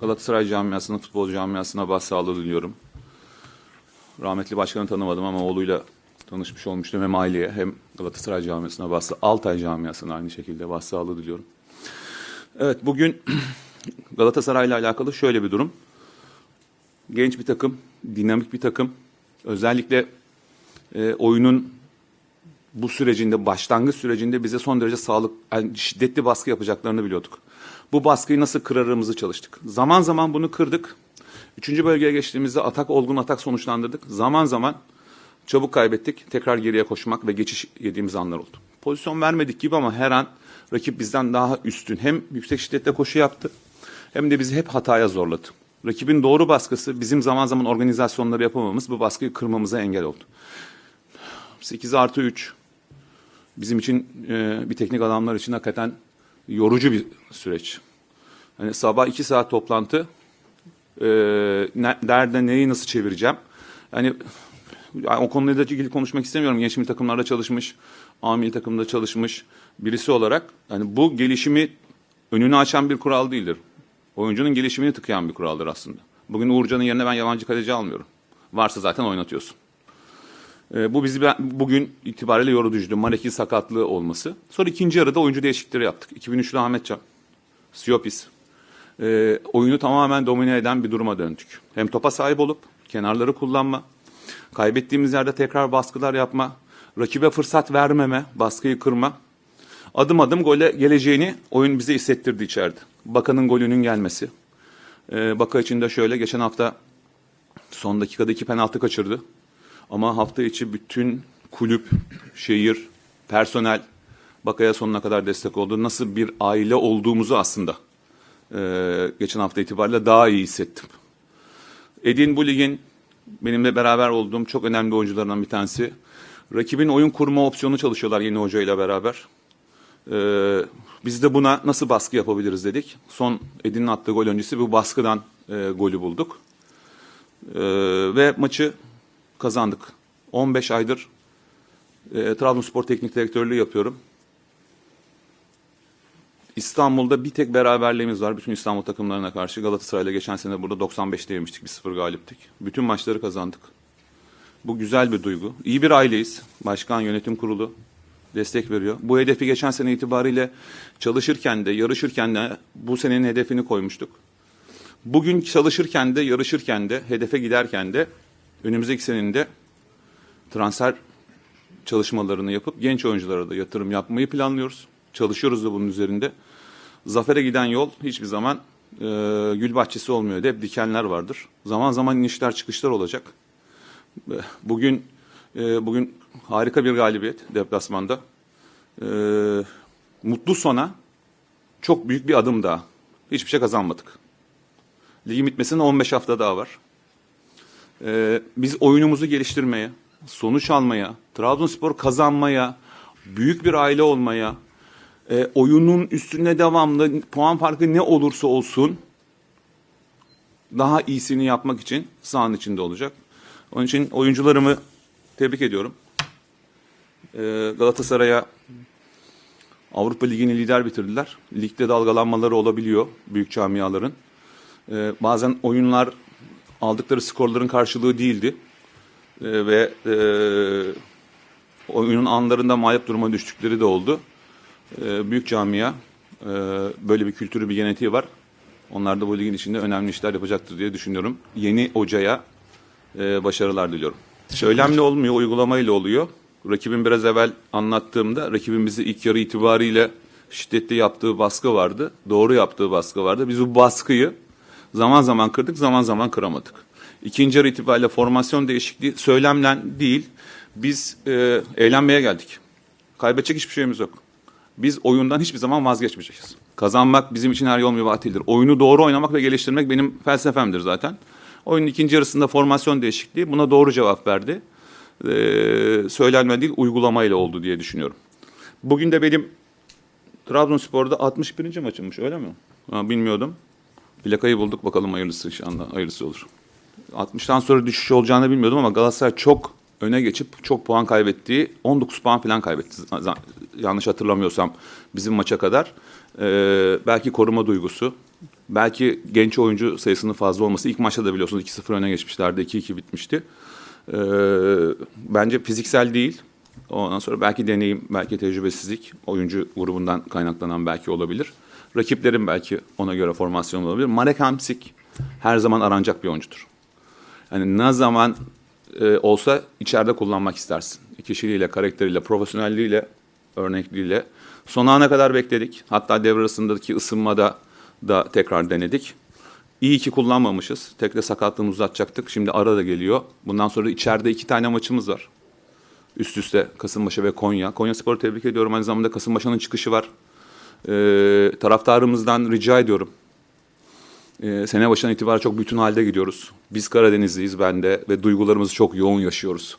Galatasaray camiasına, futbol camiasına başsağlığı diliyorum. Rahmetli başkanı tanımadım ama oğluyla tanışmış olmuştum. Hem aileye hem Galatasaray camiasına başsağlığı, Altay camiasına aynı şekilde başsağlığı diliyorum. Evet bugün Galatasaray'la alakalı şöyle bir durum. Genç bir takım, dinamik bir takım. Özellikle e, oyunun bu sürecinde, başlangıç sürecinde bize son derece sağlık, yani şiddetli baskı yapacaklarını biliyorduk. Bu baskıyı nasıl kırarımızı çalıştık. Zaman zaman bunu kırdık. Üçüncü bölgeye geçtiğimizde atak, olgun atak sonuçlandırdık. Zaman zaman çabuk kaybettik. Tekrar geriye koşmak ve geçiş yediğimiz anlar oldu. Pozisyon vermedik gibi ama her an rakip bizden daha üstün. Hem yüksek şiddette koşu yaptı hem de bizi hep hataya zorladı. Rakibin doğru baskısı bizim zaman zaman organizasyonları yapamamız bu baskıyı kırmamıza engel oldu. 8 artı 3 bizim için e, bir teknik adamlar için hakikaten yorucu bir süreç. Hani sabah 2 saat toplantı e, ne, nerede neyi nasıl çevireceğim? Yani, o konuyla ilgili konuşmak istemiyorum. Genç milli takımlarda çalışmış, A milli takımda çalışmış birisi olarak yani bu gelişimi önünü açan bir kural değildir. Oyuncunun gelişimini tıkayan bir kuraldır aslında. Bugün Uğurcan'ın yerine ben yabancı kaleci almıyorum. Varsa zaten oynatıyorsun. E, bu bizi ben, bugün itibariyle yorucuydu. Marek'in sakatlığı olması. Sonra ikinci yarıda oyuncu değişiklikleri yaptık. 2003'lü Ahmetcan, Siopis. E, oyunu tamamen domine eden bir duruma döndük. Hem topa sahip olup kenarları kullanma, kaybettiğimiz yerde tekrar baskılar yapma, rakibe fırsat vermeme, baskıyı kırma. Adım adım gole geleceğini oyun bize hissettirdi içeride. Bakan'ın golünün gelmesi. E, Baka için de şöyle geçen hafta son dakikada iki penaltı kaçırdı. Ama hafta içi bütün kulüp, şehir, personel Bakaya sonuna kadar destek oldu. Nasıl bir aile olduğumuzu aslında e, geçen hafta itibariyle daha iyi hissettim. Edin bu ligin benimle beraber olduğum çok önemli oyuncularından bir tanesi. Rakibin oyun kurma opsiyonu çalışıyorlar yeni hocayla beraber. Ee, biz de buna nasıl baskı yapabiliriz dedik. Son Edin'in attığı gol öncesi bu baskıdan e, golü bulduk. Ee, ve maçı kazandık. 15 aydır e, Trabzonspor Teknik Direktörlüğü yapıyorum. İstanbul'da bir tek beraberliğimiz var. Bütün İstanbul takımlarına karşı. Galatasaray'la geçen sene burada 95'te yemiştik. 1-0 galiptik. Bütün maçları kazandık. Bu güzel bir duygu. İyi bir aileyiz. Başkan, yönetim kurulu destek veriyor. Bu hedefi geçen sene itibariyle çalışırken de, yarışırken de bu senenin hedefini koymuştuk. Bugün çalışırken de, yarışırken de, hedefe giderken de önümüzdeki senenin transfer çalışmalarını yapıp genç oyunculara da yatırım yapmayı planlıyoruz. Çalışıyoruz da bunun üzerinde. Zafere giden yol hiçbir zaman e, gül bahçesi olmuyor. Hep dikenler vardır. Zaman zaman inişler çıkışlar olacak. E, Bugün e, bugün harika bir galibiyet deplasmanda. E, mutlu sona çok büyük bir adım daha. Hiçbir şey kazanmadık. Ligin bitmesine 15 hafta daha var. E, biz oyunumuzu geliştirmeye, sonuç almaya, Trabzonspor kazanmaya, büyük bir aile olmaya, e, oyunun üstüne devamlı puan farkı ne olursa olsun daha iyisini yapmak için sahanın içinde olacak. Onun için oyuncularımı tebrik ediyorum. E, Galatasaray'a Avrupa Ligi'ni lider bitirdiler. Ligde dalgalanmaları olabiliyor büyük camiaların. E, bazen oyunlar aldıkları skorların karşılığı değildi. E, ve e, oyunun anlarında mağlup duruma düştükleri de oldu. E, büyük camia e, böyle bir kültürü, bir genetiği var. Onlar da bu ligin içinde önemli işler yapacaktır diye düşünüyorum. Yeni hocaya e, başarılar diliyorum. Söylemle olmuyor, uygulamayla oluyor. Rakibin biraz evvel anlattığımda rakibin bizi ilk yarı itibariyle şiddetli yaptığı baskı vardı. Doğru yaptığı baskı vardı. Biz bu baskıyı zaman zaman kırdık, zaman zaman kıramadık. İkinci yarı itibariyle formasyon değişikliği söylemlen değil. Biz e, eğlenmeye geldik. Kaybedecek hiçbir şeyimiz yok. Biz oyundan hiçbir zaman vazgeçmeyeceğiz. Kazanmak bizim için her yol mübah değildir. Oyunu doğru oynamak ve geliştirmek benim felsefemdir zaten. Oyunun ikinci yarısında formasyon değişikliği buna doğru cevap verdi. Ee, söylenme değil uygulamayla oldu diye düşünüyorum. Bugün de benim Trabzonspor'da 61. maçımmış öyle mi? Ha, bilmiyordum. Plakayı bulduk bakalım hayırlısı inşallah hayırlısı olur. 60'tan sonra düşüş olacağını bilmiyordum ama Galatasaray çok öne geçip çok puan kaybettiği 19 puan falan kaybetti. Yanlış hatırlamıyorsam bizim maça kadar. Ee, belki koruma duygusu, Belki genç oyuncu sayısının fazla olması. ilk maçta da biliyorsunuz 2-0 öne geçmişlerdi. 2-2 bitmişti. Ee, bence fiziksel değil. Ondan sonra belki deneyim, belki tecrübesizlik oyuncu grubundan kaynaklanan belki olabilir. Rakiplerin belki ona göre formasyon olabilir. Marek Hamsik her zaman aranacak bir oyuncudur. Yani ne zaman e, olsa içeride kullanmak istersin. Kişiliğiyle, karakteriyle, profesyonelliğiyle, örnekliğiyle. Son ana kadar bekledik. Hatta devre arasındaki ısınmada da tekrar denedik. İyi ki kullanmamışız. Tek de sakatlığını uzatacaktık. Şimdi ara da geliyor. Bundan sonra içeride iki tane maçımız var. Üst üste Kasımpaşa ve Konya. Konya Spor'u tebrik ediyorum. Aynı zamanda Kasımpaşa'nın çıkışı var. Ee, taraftarımızdan rica ediyorum. Ee, sene başından itibaren çok bütün halde gidiyoruz. Biz Karadenizliyiz ben de ve duygularımızı çok yoğun yaşıyoruz.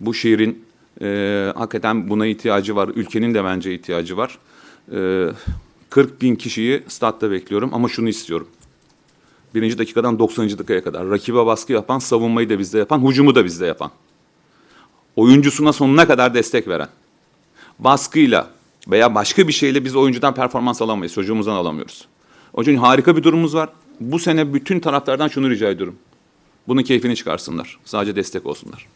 Bu şehrin e, hakikaten buna ihtiyacı var. Ülkenin de bence ihtiyacı var. Ee, 40 bin kişiyi statta bekliyorum ama şunu istiyorum. Birinci dakikadan 90. dakikaya kadar rakibe baskı yapan, savunmayı da bizde yapan, hücumu da bizde yapan. Oyuncusuna sonuna kadar destek veren. Baskıyla veya başka bir şeyle biz oyuncudan performans alamayız. Çocuğumuzdan alamıyoruz. O yüzden harika bir durumumuz var. Bu sene bütün taraftardan şunu rica ediyorum. Bunun keyfini çıkarsınlar. Sadece destek olsunlar.